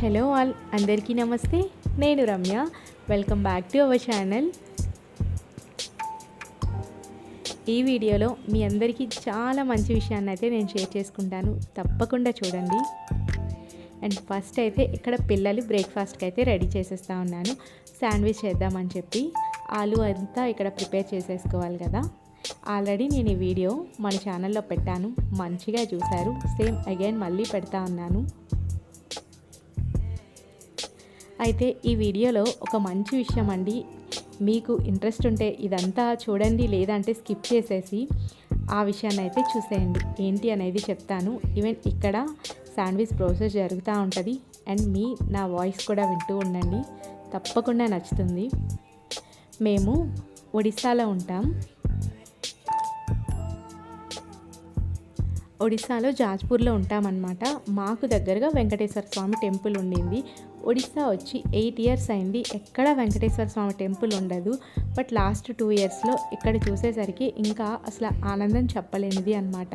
Hello all అందరికీ నమస్తే. నేను Ramya. Welcome back to our channel ఈ వీడియోలో మీ అందరికీ చాలా మంచి విషయాన్ని అయితే నేను షేర్ చేసుకుంటాను. తప్పకుండా చూడండి. అండ్ ఫస్ట్ అయితే ఇక్కడ పిల్లలు బ్రేక్ఫాస్ట్కి అయితే రెడీ చేసేస్తా ఉన్నాను. శాండ్విచ్ చేద్దామని చెప్పి ఆలు అంతా ఇక్కడ ప్రిపేర్ చేసేసుకోవాలి కదా. ఆల్రెడీ నేను ఈ వీడియో మన ఛానల్లో పెట్టాను. మంచిగా చూశారు. సేమ్ అగైన్ మళ్ళీ పెడతా ఉన్నాను. అయితే ఈ వీడియోలో ఒక మంచి విషయం అండి మీకు ఇంట్రెస్ట్ ఉంటే ఇదంతా చూడండి లేదంటే స్కిప్ చేసేసి ఆ విషయాన్ని అయితే చూసేయండి. ఏంటి అనేది చెప్తాను. ఈవెన్ ఇక్కడ శాండ్విచ్ ప్రాసెస్ జరుగుతూ ఉంటుంది. అండ్ మీ నా వాయిస్ కూడా వింటూ ఉండండి. తప్పకుండా నచ్చుతుంది. మేము ఒడిస్సాలో ఉంటాం. ఒడిస్సాలో జాజ్పూర్లో ఉంటామన్నమాట. మాకు దగ్గరగా వెంకటేశ్వర స్వామి టెంపుల్ ఉండింది. ఒడిస్సా వచ్చి ఎయిట్ ఇయర్స్ అయింది. ఎక్కడ వెంకటేశ్వర స్వామి టెంపుల్ ఉండదు. బట్ లాస్ట్ టూ ఇయర్స్లో ఇక్కడ చూసేసరికి ఇంకా అసలు ఆనందం చెప్పలేనిది అనమాట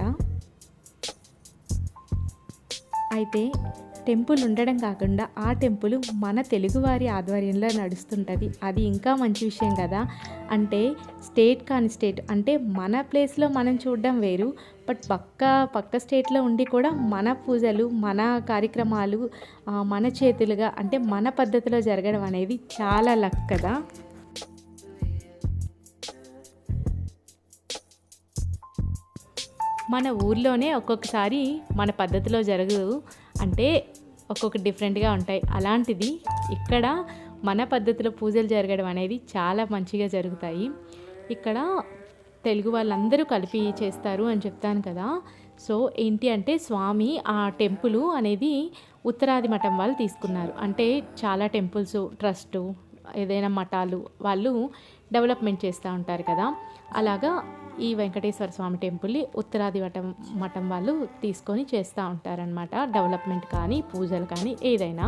అయితే టెంపుల్ ఉండడం కాకుండా ఆ టెంపుల్ మన తెలుగువారి ఆధ్వర్యంలో నడుస్తుంటుంది. అది ఇంకా మంచి విషయం కదా. అంటే స్టేట్ కాని స్టేట్ అంటే మన ప్లేస్లో మనం చూడడం వేరు. బట్ పక్క పక్క స్టేట్లో ఉండి కూడా మన పూజలు మన కార్యక్రమాలు మన చేతులుగా అంటే మన పద్ధతిలో జరగడం అనేది చాలా లక్ కదా. మన ఊర్లోనే ఒక్కొక్కసారి మన పద్ధతిలో జరగదు అంటే ఒక్కొక్క డిఫరెంట్గా ఉంటాయి. అలాంటిది ఇక్కడ మన పద్ధతిలో పూజలు జరగడం అనేది చాలా మంచిగా జరుగుతాయి. ఇక్కడ తెలుగు వాళ్ళందరూ కలిపి చేస్తారు అని చెప్తాను కదా. సో ఏంటి అంటే స్వామి ఆ టెంపుల్ అనేది ఉత్తరాది మఠం వాళ్ళు తీసుకున్నారు. అంటే చాలా టెంపుల్స్ ట్రస్టు ఏదైనా మఠాలు వాళ్ళు డెవలప్మెంట్ చేస్తూ ఉంటారు కదా. అలాగా ఈ వెంకటేశ్వర స్వామి టెంపుల్ని ఉత్తరాది మఠం మఠం వాళ్ళు తీసుకొని చేస్తూ ఉంటారనమాట డెవలప్మెంట్ కానీ పూజలు కానీ ఏదైనా.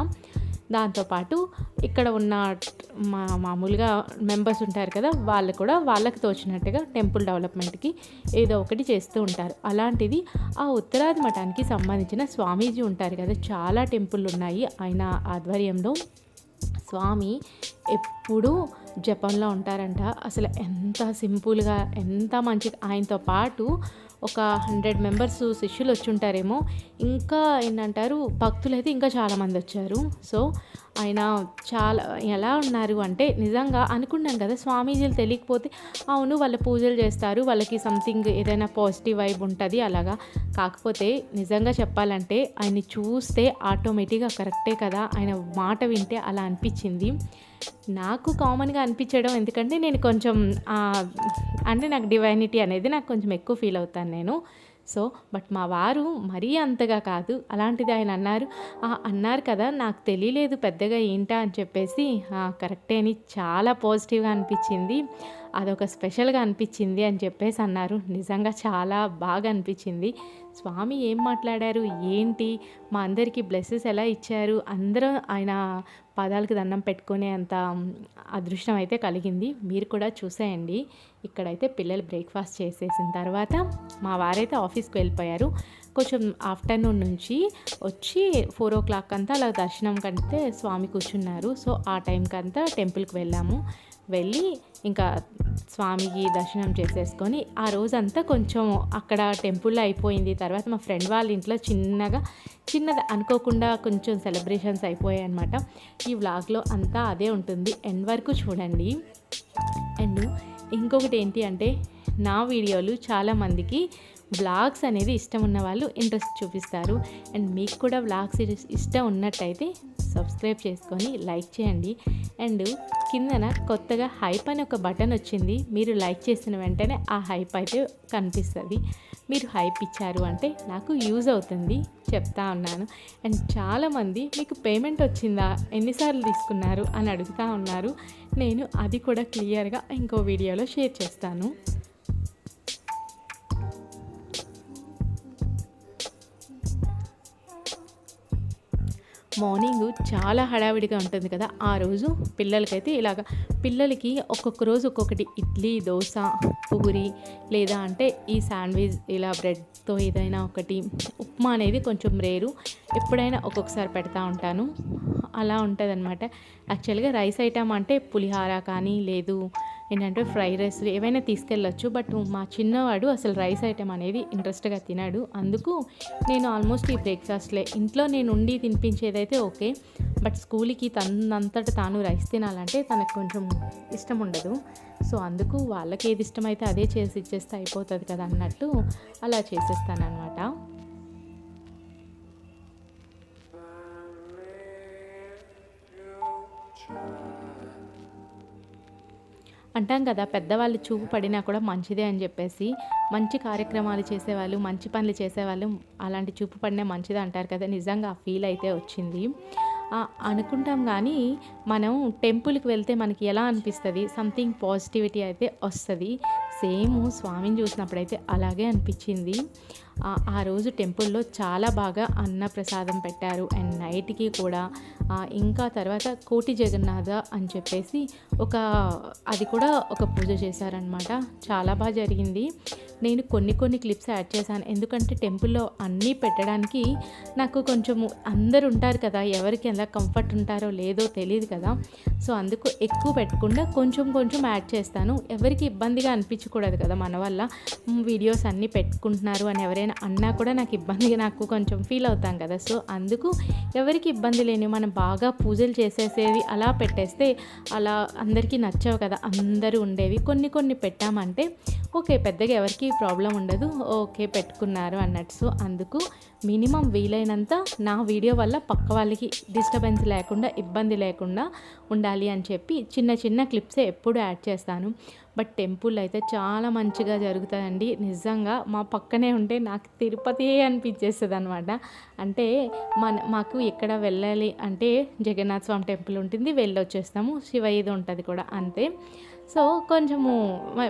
దాంతోపాటు ఇక్కడ ఉన్న మా మామూలుగా మెంబర్స్ ఉంటారు కదా వాళ్ళు కూడా వాళ్ళకి తోచినట్టుగా టెంపుల్ డెవలప్మెంట్కి ఏదో ఒకటి చేస్తూ ఉంటారు. అలాంటిది ఆ ఉత్తరాది మఠానికి సంబంధించిన స్వామీజీ ఉంటారు కదా చాలా టెంపుల్ ఉన్నాయి ఆయన ఆధ్వర్యంలో. స్వామి ఎప్పుడూ జపంలో ఉంటారంట. అసలు ఎంత సింపుల్గా ఎంత మంచి ఆయనతో పాటు ఒక హండ్రెడ్ మెంబర్స్ శిష్యులు వచ్చుంటారేమో ఇంకా ఏంటంటారు భక్తులు అయితే ఇంకా చాలామంది వచ్చారు. సో ఆయన చాలా ఎలా ఉన్నారు అంటే నిజంగా అనుకున్నాను కదా స్వామీజీలు తెలియకపోతే అవును వాళ్ళు పూజలు చేస్తారు వాళ్ళకి సంథింగ్ ఏదైనా పాజిటివ్ వైబ్ ఉంటుంది అలాగా. కాకపోతే నిజంగా చెప్పాలంటే ఆయన్ని చూస్తే ఆటోమేటిక్గా కరెక్టే కదా ఆయన మాట వింటే అలా అనిపించింది. నాకు కామన్గా అనిపించడం ఎందుకంటే నేను కొంచెం అంటే నాకు డివైనిటీ అనేది నాకు కొంచెం ఎక్కువ ఫీల్ అవుతాను నేను. సో బట్ మా వారు మరీ అంతగా కాదు. అలాంటిది ఆయన అన్నారు. అన్నారు కదా నాకు తెలియలేదు పెద్దగా ఏంటా అని చెప్పేసి కరెక్టే అని చాలా పాజిటివ్గా అనిపించింది. అదొక స్పెషల్గా అనిపించింది అని చెప్పేసి అన్నారు. నిజంగా చాలా బాగా అనిపించింది. స్వామి ఏం మాట్లాడారు? ఏంటి? మా అందరికీ బ్లెస్సెస్ ఎలా ఇచ్చారు? అందరూ ఆయన పాదాలకు దండం పెట్టుకునే అంత అదృష్టం అయితే కలిగింది. మీరు కూడా చూసేయండి. ఇక్కడైతే పిల్లలు బ్రేక్ఫాస్ట్ చేసేసిన తర్వాత మా వారైతే ఆఫీస్కి వెళ్ళిపోయారు. కొంచెం ఆఫ్టర్నూన్ నుంచి వచ్చి ఫోర్ ఓ క్లాక్ అంతా అలా దర్శనం కంటే స్వామి కూర్చున్నారు. సో ఆ టైంకి అంతా టెంపుల్కి వెళ్ళాము. వెళ్ళి ఇంకా స్వామికి దర్శనం చేసేసుకొని ఆ రోజంతా కొంచెం అక్కడ టెంపుల్లో అయిపోయింది. తర్వాత మా ఫ్రెండ్ వాళ్ళ ఇంట్లో చిన్నగా చిన్నది అనుకోకుండా కొంచెం సెలబ్రేషన్స్ అయిపోయాయి అనమాట ఈ వ్లాగ్లో అంతా అదే ఉంటుంది. ఎండ్ వరకు చూడండి. అండ్ ఇంకొకటి ఏంటి అంటే నా వీడియోలు చాలామందికి వ్లాగ్స్ అనేది ఇష్టం ఉన్న వాళ్ళు ఇంట్రెస్ట్ చూపిస్తారు. అండ్ మీకు కూడా వ్లాగ్స్ ఇష్టం ఉన్నట్టయితే సబ్స్క్రైబ్ చేసుకొని లైక్ చేయండి. అండ్ కిందన కొత్తగా హైప్ అని ఒక బటన్ వచ్చింది. మీరు లైక్ చేసిన వెంటనే ఆ హైప్ అయితే కనిపిస్తుంది. మీరు హైప్ ఇచ్చారు అంటే నాకు యూజ్ అవుతుంది చెప్తా ఉన్నాను. అండ్ చాలామంది మీకు పేమెంట్ వచ్చిందా? ఎన్నిసార్లు తీసుకున్నారు? అని అడుగుతూ ఉన్నారు. నేను అది కూడా క్లియర్గా ఇంకో వీడియోలో షేర్ చేస్తాను. మార్నింగ్ చాలా హడావిడిగా ఉంటుంది కదా. ఆ రోజు పిల్లలకైతే ఇలాగ పిల్లలకి ఒక్కొక్క రోజు ఒక్కొక్కటి ఇడ్లీ దోశ పూరి లేదా అంటే ఈ శాండ్విచ్ ఇలా బ్రెడ్తో ఏదైనా ఒకటి ఉప్మా అనేది కొంచెం రేరు. ఎప్పుడైనా ఒక్కొక్కసారి పెడతా ఉంటాను. అలా ఉంటుంది అనమాట యాక్చువల్గా రైస్ ఐటమ్ అంటే పులిహార కానీ లేదు ఏంటంటే ఫ్రైడ్ రైస్ ఏవైనా తీసుకెళ్ళొచ్చు బట్ మా చిన్నవాడు అసలు రైస్ ఐటెం అనేది ఇంట్రెస్ట్గా తినాడు. అందుకు నేను ఆల్మోస్ట్ ఈ బ్రేక్ఫాస్ట్లే. ఇంట్లో నేను ఉండి తినిపించేదైతే ఓకే బట్ స్కూల్కి తనంతట తాను రైస్ తినాలంటే తనకు కొంచెం ఇష్టం ఉండదు. సో అందుకు వాళ్ళకి ఏది ఇష్టమైతే అదే చేసి ఇచ్చేస్తే అయిపోతుంది కదా అన్నట్టు అలా చేసేస్తాను అంటాం కదా పెద్దవాళ్ళు చూపు పడినా కూడా మంచిదే అని చెప్పేసి మంచి కార్యక్రమాలు చేసేవాళ్ళు మంచి పనులు చేసేవాళ్ళు అలాంటి చూపు పడినా మంచిది అంటారు కదా నిజంగా ఆ ఫీల్ అయితే వచ్చింది. అనుకుంటాం కానీ మనం టెంపుల్కి వెళ్తే మనకి ఎలా అనిపిస్తుంది? సంథింగ్ పాజిటివిటీ అయితే వస్తుంది. సేమ్ స్వామిని చూసినప్పుడైతే అలాగే అనిపించింది. ఆ, రోజు టెంపుల్లో చాలా బాగా అన్న ప్రసాదం పెట్టారు. అండ్ నైట్కి కూడా ఇంకా తర్వాత కోటి జగన్నాథ అని చెప్పేసి ఒక అది కూడా ఒక పూజ చేశారనమాట చాలా బాగా జరిగింది. నేను కొన్ని కొన్ని క్లిప్స్ యాడ్ చేశాను. ఎందుకంటే టెంపుల్లో అన్నీ పెట్టడానికి నాకు కొంచెం అందరు ఉంటారు కదా ఎవరికి ఎలా కంఫర్ట్ ఉంటారో లేదో తెలియదు కదా. సో అందుకు ఎక్కువ పెట్టకుండా కొంచెం కొంచెం యాడ్ చేస్తాను. ఎవరికి ఇబ్బందిగా అనిపించకూడదు కదా మన వల్ల. వీడియోస్ అన్నీ పెట్టుకుంటున్నారు అని ఎవరైనా అన్నా కూడా నాకు ఇబ్బందిగా నాకు కొంచెం ఫీల్ అవుతాం కదా. సో అందుకు ఎవరికి ఇబ్బంది లేని మనం బాగా పూజలు చేసేసేవి అలా పెట్టేస్తే అలా అందరికీ నచ్చవు కదా అందరూ ఉండేవి. కొన్ని కొన్ని పెట్టామంటే ఓకే పెద్దగా ఎవరికి ప్రాబ్లం ఉండదు ఓకే పెట్టుకున్నారు అన్నట్టు. సో అందుకు మినిమం వీలైనంత నా వీడియో వల్ల పక్క వాళ్ళకి డిస్టర్బెన్స్ లేకుండా ఇబ్బంది లేకుండా ఉండాలి అని చెప్పి చిన్న చిన్న క్లిప్సే ఎప్పుడు యాడ్ చేస్తాను. బట్ టెంపుల్ అయితే చాలా మంచిగా జరుగుతుందండి నిజంగా మా పక్కనే ఉంటే నాకు తిరుపతి అనిపించేస్తుంది అనమాట అంటే మన మాకు ఎక్కడ వెళ్ళాలి అంటే జగన్నాథ స్వామి టెంపుల్ ఉంటుంది వెళ్ళి వచ్చేస్తాము శివయ్యది ఉంటుంది కూడా అంతే. సో కొంచెము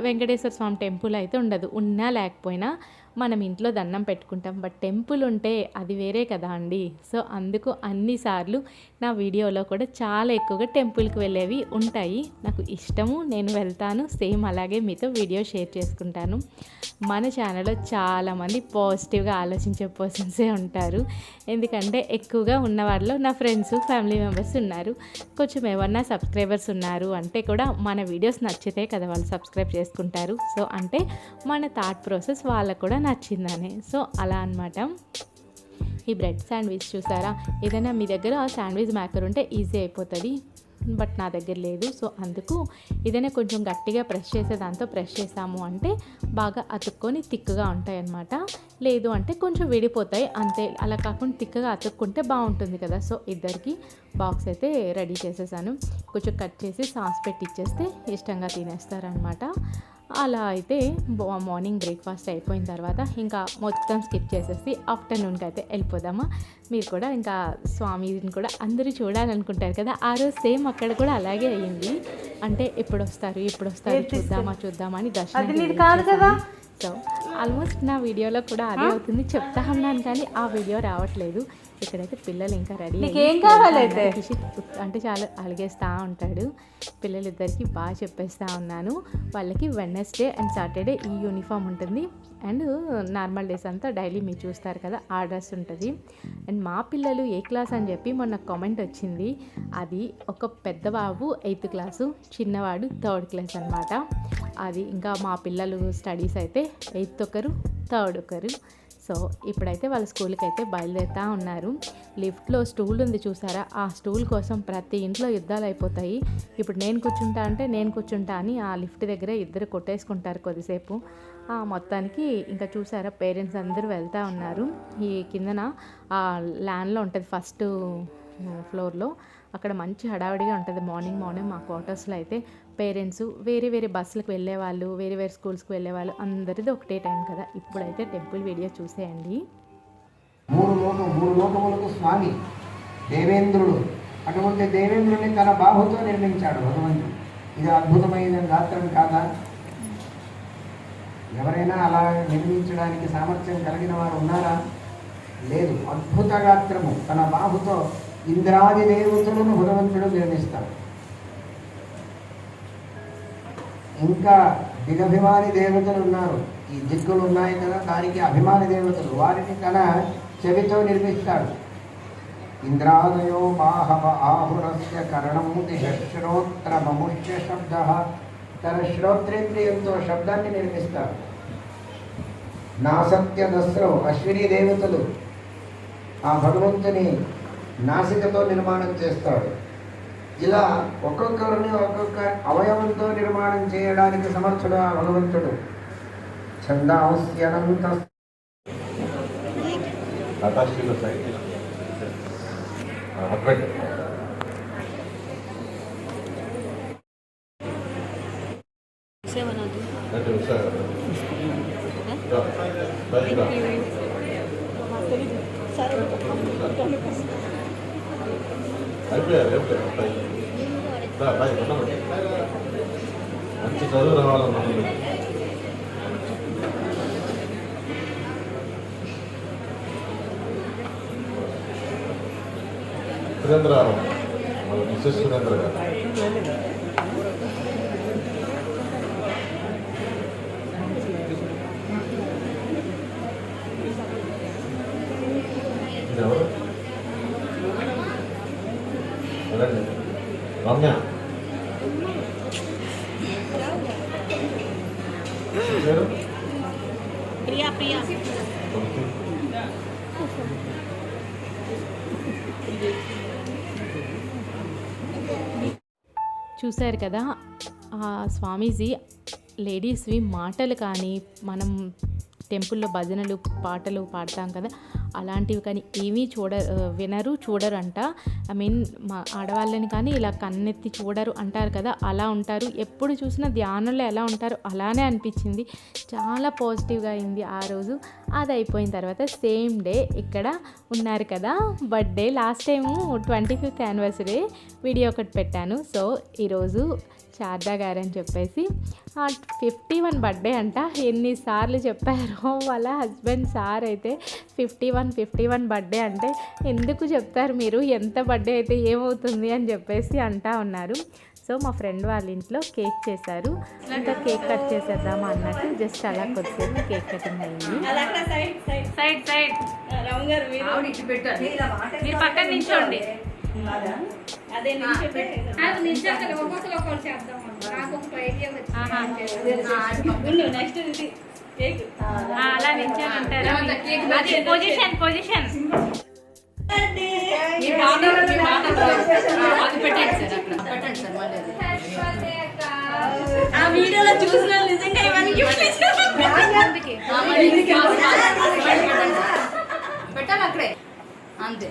వెంకటేశ్వర స్వామి టెంపుల్ అయితే ఉండదు. ఉన్నా లేకపోయినా మనం ఇంట్లో దండం పెట్టుకుంటాం. బట్ టెంపుల్ ఉంటే అది వేరే కదా అండి. సో అందుకు అన్నిసార్లు నా వీడియోలో కూడా చాలా ఎక్కువగా టెంపుల్కి వెళ్ళేవి ఉంటాయి. నాకు ఇష్టము నేను వెళ్తాను. సేమ్ అలాగే మీతో వీడియో షేర్ చేసుకుంటాను. మన ఛానల్లో చాలామంది పాజిటివ్గా ఆలోచించే పర్సన్సే ఉంటారు. ఎందుకంటే ఎక్కువగా ఉన్న వాళ్ళలో నా ఫ్రెండ్స్ ఫ్యామిలీ మెంబర్స్ ఉన్నారు. కొంచెం ఏమన్నా సబ్స్క్రైబర్స్ ఉన్నారు అంటే కూడా మన వీడియోస్ నచ్చితే కదా వాళ్ళు సబ్స్క్రైబ్ చేసుకుంటారు. సో అంటే మన థాట్ ప్రాసెస్ వాళ్ళకు కూడా నచ్చిందని. సో అలా అనమాట ఈ బ్రెడ్ శాండ్విచ్ చూసారా? ఏదైనా మీ దగ్గర శాండ్విచ్ మేకర్ ఉంటే ఈజీ అయిపోతుంది. బట్ నా దగ్గర లేదు. సో అందుకు ఏదైనా కొంచెం గట్టిగా ప్రెస్ చేసే దాంతో ప్రెస్ చేసాము అంటే బాగా అతుక్కొని తిక్కుగా ఉంటాయి అన్నమాట లేదు అంటే కొంచెం విడిపోతాయి. అంతే. అలా కాకుండా తిక్కగా అతుక్కుంటే బాగుంటుంది కదా. సో ఇద్దరికి బాక్స్ అయితే రెడీ చేసేసాను. కొంచెం కట్ చేసి సాస్ పెట్టి ఇచ్చేస్తే ఇష్టంగా తినేస్తారనమాట అలా అయితే మార్నింగ్ బ్రేక్ఫాస్ట్ అయిపోయిన తర్వాత ఇంకా మొత్తం స్కిప్ చేసేసి ఆఫ్టర్నూన్కి అయితే వెళ్ళిపోదామా. మీరు కూడా ఇంకా స్వామిని కూడా అందరూ చూడాలనుకుంటారు కదా ఆ రోజు సేమ్ అక్కడ కూడా అలాగే అయ్యింది. అంటే ఎప్పుడు వస్తారు ఎప్పుడు వస్తారు చూద్దామా చూద్దామా అని దర్శనం సో ఆల్మోస్ట్ నా వీడియోలో కూడా అదే అవుతుంది. చెప్తా ఉన్నాను కానీ ఆ వీడియో రావట్లేదు. ఇక్కడైతే పిల్లలు ఇంకా రెడీ కావాలైతే? అంటే చాలా అలిగేస్తూ ఉంటాడు. పిల్లలిద్దరికి బాగా చెప్పేస్తూ ఉన్నాను. వాళ్ళకి వెనస్డే అండ్ సాటర్డే ఈ యూనిఫామ్ ఉంటుంది. అండ్ నార్మల్ డేస్ అంతా డైలీ మీరు చూస్తారు కదా ఆ డ్రెస్ ఉంటుంది. అండ్ మా పిల్లలు ఏ క్లాస్ అని చెప్పి మొన్న కామెంట్ వచ్చింది. అది ఒక పెద్ద బాబు ఎయిత్ క్లాసు చిన్నవాడు థర్డ్ క్లాస్ అనమాట అది ఇంకా మా పిల్లలు స్టడీస్ అయితే ఎయిత్ ఒకరు థర్డ్ ఒకరు. సో ఇప్పుడైతే వాళ్ళ స్కూల్కి అయితే బయలుదేరుతూ ఉన్నారు. లిఫ్ట్లో స్టూల్ ఉంది చూసారా? ఆ స్టూల్ కోసం ప్రతి ఇంట్లో యుద్ధాలు అయిపోతాయి. ఇప్పుడు నేను కూర్చుంటా అంటే నేను కూర్చుంటా అని ఆ లిఫ్ట్ దగ్గర ఇద్దరు కొట్టేసుకుంటారు కొద్దిసేపు. ఆ మొత్తానికి ఇంకా చూసారా? పేరెంట్స్ అందరూ వెళ్తూ ఉన్నారు. ఈ కిందన ఆ ల్యాండ్లో ఉంటుంది ఫస్ట్ ఫ్లోర్లో. అక్కడ మంచి హడావిడిగా ఉంటుంది. మార్నింగ్ మార్నింగ్ మా క్వార్టర్స్లో అయితే పేరెంట్స్ వేరే వేరే బస్సులకు వెళ్ళేవాళ్ళు వేరే వేరే స్కూల్స్కి వెళ్ళేవాళ్ళు అందరిది ఒకటే టైం కదా. ఇప్పుడైతే టెంపుల్ వీడియో చూసేయండి. మూడు లోకం మూడు లోకములకు స్వామి దేవేంద్రుడు. అటువంటి దేవేంద్రుని తన బాహుతో నిర్మించాడు భగవంతుడు. ఇది అద్భుతమైన గాత్రం కాదా? ఎవరైనా అలా నిర్మించడానికి సామర్థ్యం కలిగిన వారు ఉన్నారా? లేదు. అద్భుత గాత్రము. తన బాహుతో ఇంద్రాది దేవతలను భగవంతుడు నిర్మిస్తాడు. ఇంకా దిగభిమాని దేవతలు ఉన్నారు. ఈ దిక్కులు ఉన్నాయి కదా దానికి అభిమాని దేవతలు. వారిని తన చెవితో నిర్మిస్తాడు. ఇంద్రాదయో బాహవ ఆహురస్య కరణం శ్రోత్రమముష్య శబ్ద. తన శ్రోత్రేంద్రియంతో శబ్దాన్ని నిర్మిస్తాడు. నాసత్య దస్రో అశ్విని దేవతలు ఆ భగవంతుని నాసికతో నిర్మాణం చేస్తాడు. ఇలా ఒక్కొక్కరిని ఒక్కొక్క అవయవంతో నిర్మాణం చేయడానికి సమర్థుడు ఆ భగవంతుడు. ఛందాస్యనంత టాటా స్టీల్ సైడ్ హస్బెండ్ అంటే సార్ అయిపోయారు ఏం లేదు ఉంటాయి రా, బాయ్, ఉండమండి. మంచి చదువు రావాలన్నా సురేంద్ర మన మిస్సెస్ సురేంద్ర గారు ఎవరు మీ పేరు ప్రియా ప్రియా. చూశారు కదా ఆ స్వామీజీ లేడీస్వి మాటలు కానీ మనం టెంపుల్లో భజనలు పాటలు పాడతాం కదా అలాంటివి కానీ ఏమీ చూడ వినరు చూడరు అంట ఐ మీన్ మా ఆడవాళ్ళని కానీ ఇలా కన్నెత్తి చూడరు అంటారు కదా అలా ఉంటారు. ఎప్పుడు చూసినా ధ్యానంలో ఎలా ఉంటారో అలానే అనిపించింది. చాలా పాజిటివ్గా అయింది ఆ రోజు. అది అయిపోయిన తర్వాత సేమ్ డే ఇక్కడ ఉన్నారు కదా birthday last time twenty fifth anniversary video ఒకటి పెట్టాను. సో ఈరోజు శారదా గారు అని చెప్పేసి ఫిఫ్టీ వన్ బర్త్డే అంట. ఎన్నిసార్లు చెప్పారో వాళ్ళ హస్బెండ్ సార్ అయితే fifty one fifty one birthday అంటే ఎందుకు చెప్తారు మీరు? ఎంత బర్త్డే అయితే ఏమవుతుంది అని చెప్పేసి అంటా ఉన్నారు. సో మా ఫ్రెండ్ వాళ్ళ ఇంట్లో కేక్ చేశారు. ఇంకా కేక్ కట్ చేసేద్దామా అన్నట్టు జస్ట్ అలా కొద్దిసేపు కేక్ కటింగ్ అయింది. సైడ్ సైడ్ మీరు పక్కన నిల్చోండి. అదే అది నిల్చోక ఒక్కొక్కరు ఒక్కొక్కరు చేద్దాం నాకు ఒక ఐడియా వచ్చింది నెక్స్ట్ ఇది కేక్ అలా నిల్చోమంటారా అది పొజిషన్ పొజిషన్ ఆ వీడియోలో చూసిన నిజంగా ఇవన్నీ గిఫ్ట్ పెట్టాలి అక్కడే అంతే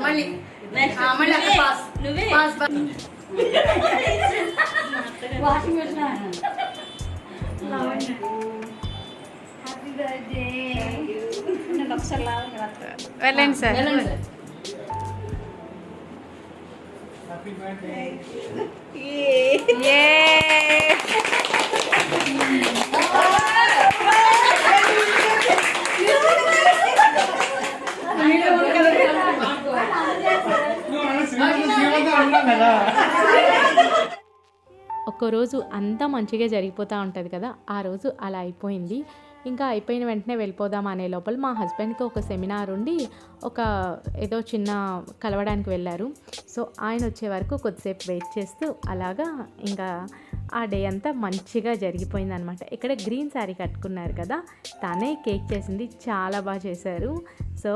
మళ్ళీ నెక్స్ట్ ఆ, మళ్ళీ అక్కడ పాస్ నువ్వే పాస్ పాస్. వాషింగ్ మెషిన్ నేను ఒకసారి లాగా వెళ్ళండి సార్ వెళ్ళండి సార్. ఒక్కరోజు అంతా మంచిగా జరిగిపోతూ ఉంటుంది కదా ఆ రోజు అలా అయిపోయింది. ఇంకా అయిపోయిన వెంటనే వెళ్ళిపోదాం అనే లోపల మా హస్బెండ్కి ఒక సెమినార్ ఉండి ఒక ఏదో చిన్న కలవడానికి వెళ్ళారు. సో ఆయన వచ్చే వరకు కొద్దిసేపు వెయిట్ చేస్తూ అలాగా ఇంకా ఆ డే అంతా మంచిగా జరిగిపోయిందనమాట ఇక్కడ గ్రీన్ శారీ కట్టుకున్నారు కదా తనే కేక్ చేసింది చాలా బాగా చేశారు. సో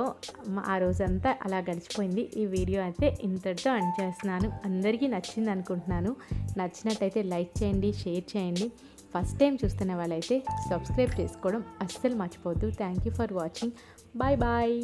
ఆ రోజంతా అలా గడిచిపోయింది. ఈ వీడియో అయితే ఇంతటితో అండ్ చేస్తున్నాను. అందరికీ నచ్చింది అనుకుంటున్నాను. నచ్చినట్టయితే లైక్ చేయండి షేర్ చేయండి. ఫస్ట్ టైం చూస్తున్న వాళ్ళైతే సబ్స్క్రైబ్ చేసుకోవడం అస్సలు మర్చిపోద్దు thank you for watching bye bye